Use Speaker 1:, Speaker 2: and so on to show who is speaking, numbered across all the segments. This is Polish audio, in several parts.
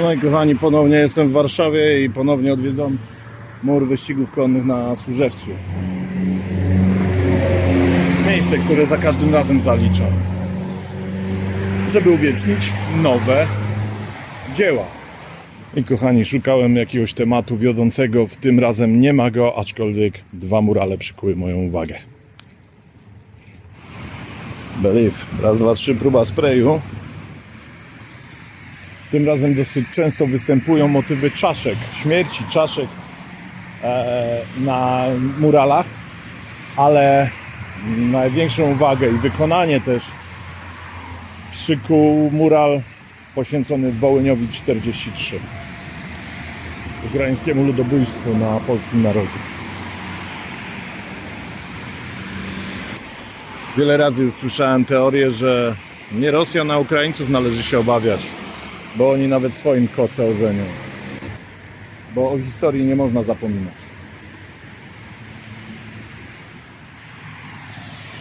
Speaker 1: No i kochani, ponownie jestem w Warszawie i ponownie odwiedzam mur wyścigów konnych na Służewcu. Miejsce, które za każdym razem zaliczam. Żeby uwiecznić nowe dzieła. I kochani, szukałem jakiegoś tematu wiodącego, w tym razem nie ma go, aczkolwiek dwa murale przykuły moją uwagę. Believe. Raz, dwa, trzy, próba sprayu. Tym razem dosyć często występują motywy czaszek, śmierci czaszek e, na muralach, ale największą uwagę i wykonanie też przykuł mural poświęcony Wołyniowi 43 ukraińskiemu ludobójstwu na polskim narodzie. Wiele razy już słyszałem teorię, że nie Rosja na Ukraińców należy się obawiać, bo oni nawet swoim kosę ożenią. Bo o historii nie można zapominać.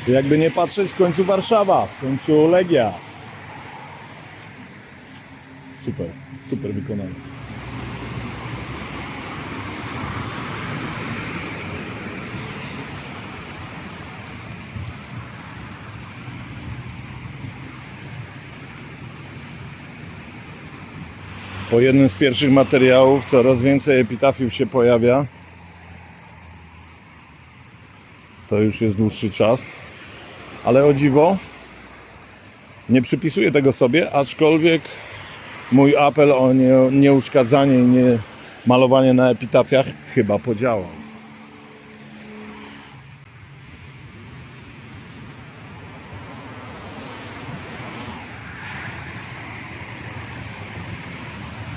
Speaker 1: Jakby nie patrzeć, w końcu Warszawa, w końcu Legia. Super, super wykonanie. Po jednym z pierwszych materiałów coraz więcej epitafiów się pojawia. To już jest dłuższy czas. Ale o dziwo, nie przypisuję tego sobie, aczkolwiek mój apel o nie, nieuszkadzanie i nie malowanie na epitafiach chyba podziałał.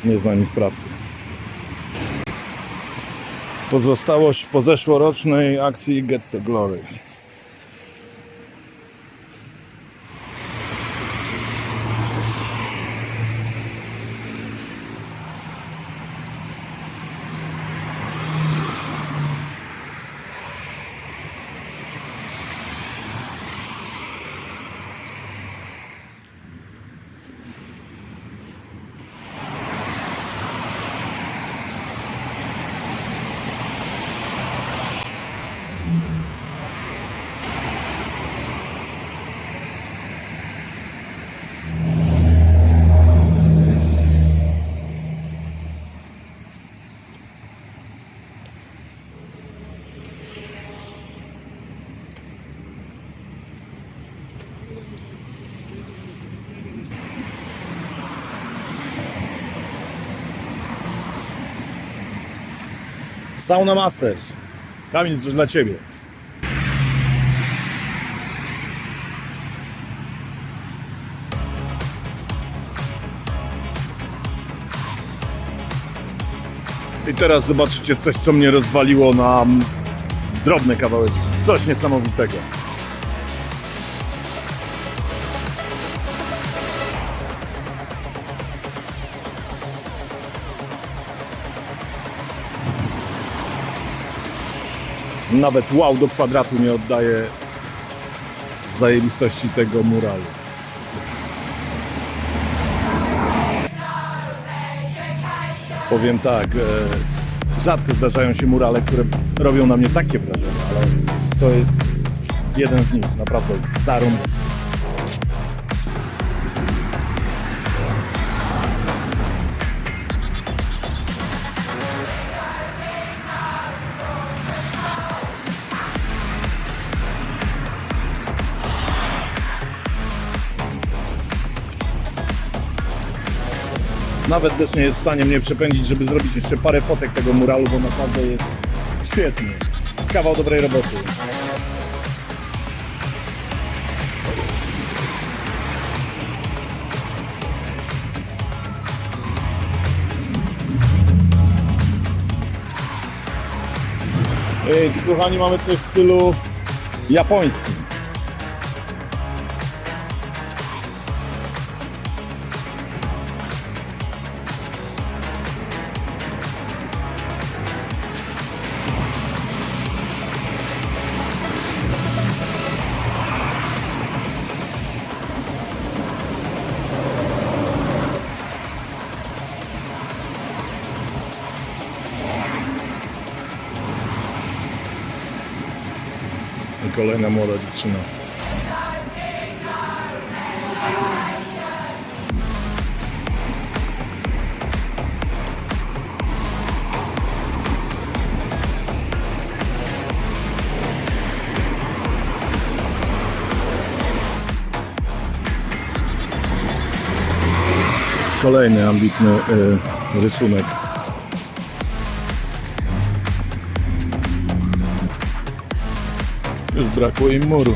Speaker 1: Nie znani sprawcy. Pozostałość po zeszłorocznej akcji Get the Glory. Sauna Masters. Kamil, coś dla Ciebie. I teraz zobaczycie coś, co mnie rozwaliło na mm, drobne kawałeczki. Coś niesamowitego. Nawet wow do kwadratu nie oddaje zajebistości tego muralu. Powiem tak, e, rzadko zdarzają się murale, które robią na mnie takie wrażenie, ale to jest jeden z nich, naprawdę zarąbisty. Nawet też nie jest w stanie mnie przepędzić, żeby zrobić jeszcze parę fotek tego muralu, bo naprawdę jest świetny. Kawał dobrej roboty. Kochani, mamy coś w stylu japońskim. Kolejna młoda dziewczyna. Kolejny ambitny y, rysunek. Już brakło im muru.